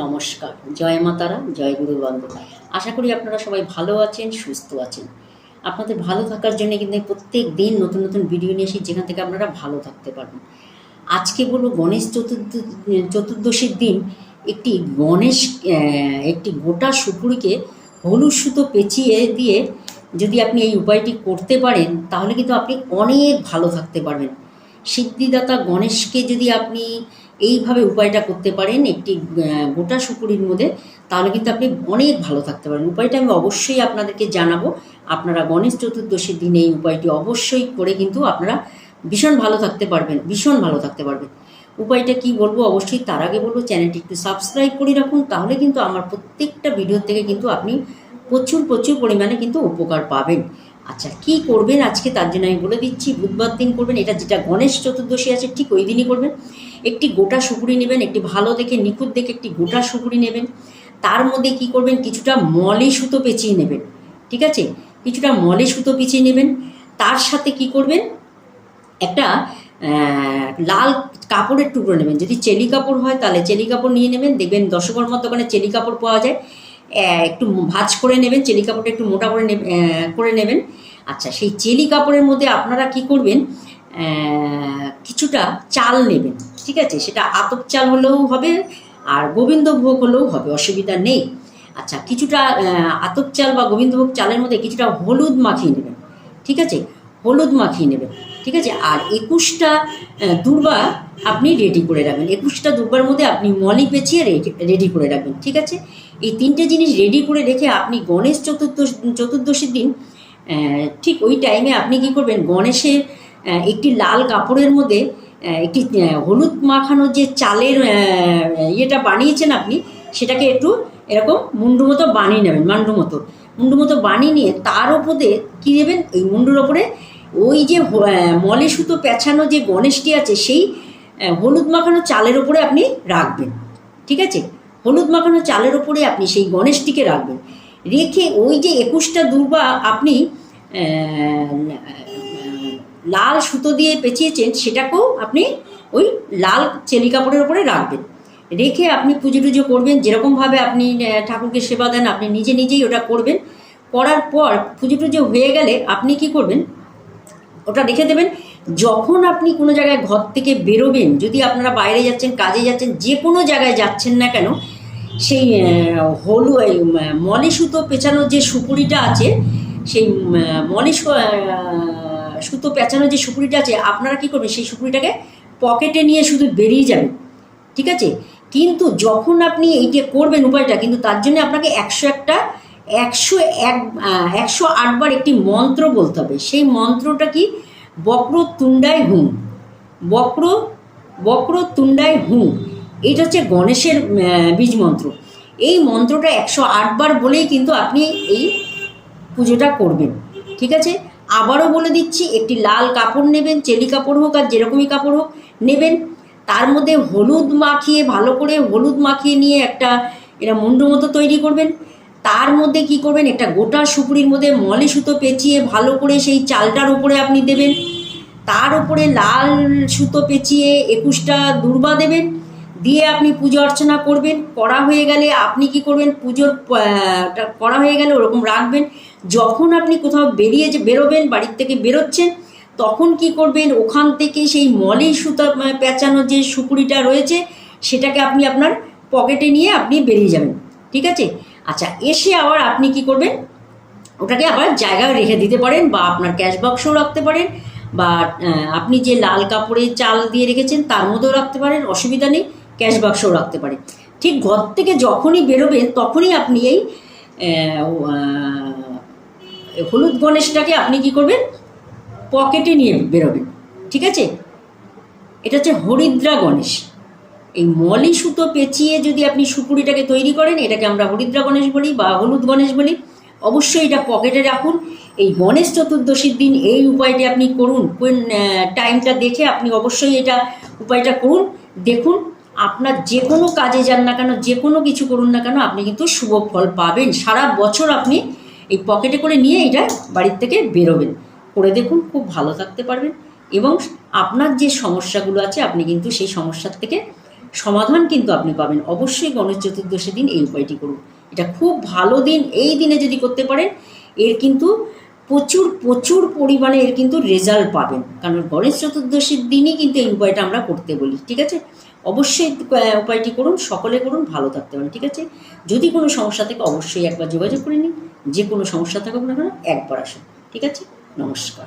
নমস্কার। জয় মাতারা জয় গুরু আশা করি আপনারা সবাই ভালো আছেন, সুস্থ আছেন। আপনাদের ভালো থাকার জন্য কিন্তু প্রত্যেক দিন নতুন নতুন ভিডিও নিয়ে আসি যেখান থেকে আপনারা ভালো থাকতে পারবেন। আজকে বলব গণেশ চতুর্থ, চতুর্দশীর দিন একটি গণেশ একটি গোটা সুপুরিকে হলুদ সুতো পেঁচিয়ে দিয়ে যদি আপনি এই উপায়টি করতে পারেন, তাহলে কিন্তু আপনি অনেক ভালো থাকতে পারবেন। সিদ্ধিদাতা গণেশকে যদি আপনি এইভাবে উপায়টা করতে পারেন একটি গোটা শুকুরির মধ্যে, তাহলে কিন্তু আপনি অনেক ভালো থাকতে পারেন। উপায়টা আমি অবশ্যই আপনাদেরকে জানাব। আপনারা গণেশ চতুর্দশীর দিনে এই উপায়টি অবশ্যই করে কিন্তু আপনারা ভীষণ ভালো থাকতে পারবেন, ভীষণ ভালো থাকতে পারবেন। উপায়টা কি বলব? অবশ্যই তার আগে বলব, চ্যানেলটি একটু সাবস্ক্রাইব করে রাখুন, তাহলে কিন্তু আমার প্রত্যেকটা ভিডিও থেকে কিন্তু আপনি প্রচুর প্রচুর পরিমাণে কিন্তু উপকার পাবেন। আচ্ছা কি করবেন আজকে? তার জন্য আমি বলে দিচ্ছি, বুধবার দিন করবেন। এটা যেটা গণেশ চতুর্দশী আছে, ঠিক ওই দিনই করবেন। একটি গোটা সুপুরি নেবেন, একটি ভালো দেখে নিখুঁত দেখে একটি গোটা সুপুরি নেবেন। তার মধ্যে কি করবেন? কিছুটা মলি সুতো পেঁচিয়ে নেবেন, ঠিক আছে? কিছুটা মলি সুতো পেঁচিয়ে নেবেন। তার সাথে কি করবেন? একটা লাল কাপড়ের টুকরো নেবেন। যদি চেলি কাপড় হয়, তাহলে চেলি কাপড় নিয়ে নেবেন। দেখবেন দশকর্মার দোকানে চেলি কাপড় পাওয়া যায়। একটু ভাজ করে নেবেন চেলি কাপড়টা একটু মোটা করে করে নেবেন। আচ্ছা সেই চেলি কাপড়ের মধ্যে আপনারা কি করবেন? কিছুটা চাল নেবেন, ঠিক আছে? সেটা আতপ চাল হলেও হবে আর গোবিন্দভোগ হলেও হবে, অসুবিধা নেই। আচ্ছা কিছুটা আতপ চাল বা গোবিন্দভোগ চালের মধ্যে কিছুটা হলুদ মাখিয়ে নেবেন, ঠিক আছে? হলুদ মাখিয়ে নেবেন, ঠিক আছে? আর একুশটা দুর্বা আপনি রেডি করে রাখবেন। একুশটা দুর্বার মধ্যে আপনি মলি পেঁচিয়ে রেডি করে রাখবেন, ঠিক আছে? এই তিনটে জিনিস রেডি করে রেখে আপনি গণেশ চতুর্দশ, চতুর্দশীর দিন ঠিক ওই টাইমে আপনি কি করবেন? গণেশের একটি লাল কাপড়ের মধ্যে একটি হলুদ মাখানো যে চালের ইয়েটা বানিয়েছেন আপনি, সেটাকে একটু এরকম মুন্ডু মতো বানিয়ে নেবেন মান্ডু মতো। মুন্ডু মতো বানিয়ে নিয়ে তার ওপরে কী দেবেন? ওই মুন্ডুর ওপরে ওই যে মলে সুতো পেঁচানো যে গণেশটি আছে, সেই হলুদ মাখানো চালের ওপরে আপনি রাখবেন। ঠিক আছে? হলুদ মাখানো চালের ওপরে আপনি সেই গণেশটিকে রাখবেন। রেখে ওই যে একুশটা দুর্বা আপনি লাল সুতো দিয়ে পেঁচিয়েছেন, সেটাকেও আপনি ওই লাল চেলি কাপড়ের ওপরে রাখবেন। রেখে আপনি পুজো টুজো করবেন, যেরকমভাবে আপনি ঠাকুরকে সেবা দেন, আপনি নিজে নিজেই ওটা করবেন। করার পর পুজো টুজো হয়ে গেলে আপনি কি করবেন? ওটা রেখে দেবেন। যখন আপনি কোনো জায়গায় ঘর থেকে বেরোবেন, যদি আপনারা বাইরে যাচ্ছেন, কাজে যাচ্ছেন, যে কোনো জায়গায় যাচ্ছেন না কেন সেই হলু উম, সুতো পেঁচানোর যে সুপুরিটা আছে সেই সু- সুতো পেঁচানোর যে সুপুরিটা আছে আপনারা কি করবেন? সেই সুপুরিটাকে পকেটে নিয়ে শুধু বেরিয়ে যাবেন ঠিক আছে? কিন্তু যখন আপনি এইটা করবেন উপায়টা কিন্তু তার জন্য আপনাকে একশো একটা একশো এক একশো আটবার একটি মন্ত্র বলতে হবে। সেই মন্ত্রটা কি? বক্র তুণ্ডায় হুম। বক্র বক্র তুণ্ডায় হুম। এইটা হচ্ছে গণেশের বীজ মন্ত্র। এই মন্ত্রটা একশো আটবার বলেই কিন্তু আপনি এই পুজোটা করবেন। ঠিক আছে? আবারও বলে দিচ্ছি, একটি লাল কাপড় নেবেন, চেলি কাপড় হোক আর যেরকমই কাপড় হোক, নেবেন। তার মধ্যে হলুদ মাখিয়ে, ভালো করে হলুদ মাখিয়ে নিয়ে একটা এটা মুন্ডু মতো তৈরি করবেন। তার মধ্যে কি করবেন? একটা গোটা সুপুরির মধ্যে মলে সুতো পেঁচিয়ে ভালো করে সেই চালটার উপরে আপনি দেবেন। তার উপরে লাল সুতো পেঁচিয়ে একুশটা দুর্বা দেবেন। দিয়ে আপনি পুজো অর্চনা করবেন, করা হয়ে গেলে আপনি কি করবেন, পুজোর করা হয়ে গেলে ওরকম রাখবেন। যখন আপনি কোথাও বেরিয়ে যে বেরোবেন, বাড়ির থেকে বেরোচ্ছেন, তখন কি করবেন, ওখান থেকে সেই মলি সুতা পেঁচানো যে সুপুরিটা রয়েছে, সেটাকে আপনি আপনার পকেটে নিয়ে আপনি বেরিয়ে যাবেন। ঠিক আছে? আচ্ছা এসে আবার আপনি কি করবেন, ওটাকে আবার জায়গায় রেখে দিতে পারেন বা আপনার ক্যাশ বক্সও রাখতে পারেন বা আপনি যে লাল কাপড়ে চাল দিয়ে রেখেছেন, তার মধ্যেও রাখতে পারেন, অসুবিধা নেই। ক্যাশ বাক্সও রাখতে পারে। ঠিক ঘর থেকে যখনই বেরোবেন তখনই আপনি এই হলুদ গণেশটাকে আপনি কি করবেন? পকেটে নিয়ে বেরোবেন। ঠিক আছে? এটা হচ্ছে হরিদ্রা গণেশ। এই মলি সুতো পেঁচিয়ে যদি আপনি সুপুরিটাকে তৈরি করেন, এটাকে আমরা হরিদ্রা গণেশ বলি বা হলুদ গণেশ বলি, অবশ্যই এটা পকেটে রাখুন। এই গণেশ চতুর্দশীর দিন এই উপায়টি আপনি করুন। কোন টাইমটা দেখে আপনি অবশ্যই এটা উপায়টা করুন। দেখুন আপনার যে কোনো কাজে যান না কেন, যে কোনো কিছু করুন না কেন, আপনি কিন্তু শুভ ফল পাবেন। সারা বছর আপনি এই পকেটে করে নিয়ে এটা বাড়ির থেকে বেরোবেন। করে দেখুন, খুব ভালো থাকতে পারবেন এবং আপনার যে সমস্যাগুলো আছে, আপনি কিন্তু সেই সমস্যার থেকে সমাধান কিন্তু আপনি পাবেন। অবশ্যই গণেশ চতুর্দশীর দিন এই উপায়টি করুন। এটা খুব ভালো দিন। এই দিনে যদি করতে পারেন, এর কিন্তু প্রচুর প্রচুর পরিমাণে এর কিন্তু রেজাল্ট পাবেন। কারণ গণেশ চতুর্দশীর দিনই কিন্তু এই উপায়টা আমরা করতে বলি, ঠিক আছে? অবশ্যই উপায়টি করুন, সকলে করুন, ভালো থাকতে পারেন, ঠিক আছে? যদি কোনো সমস্যা থাকে, অবশ্যই একবার যোগাযোগ করে নিন, যে কোনো সমস্যা থাকুক না কেন, একবার আসুন, ঠিক আছে? নমস্কার।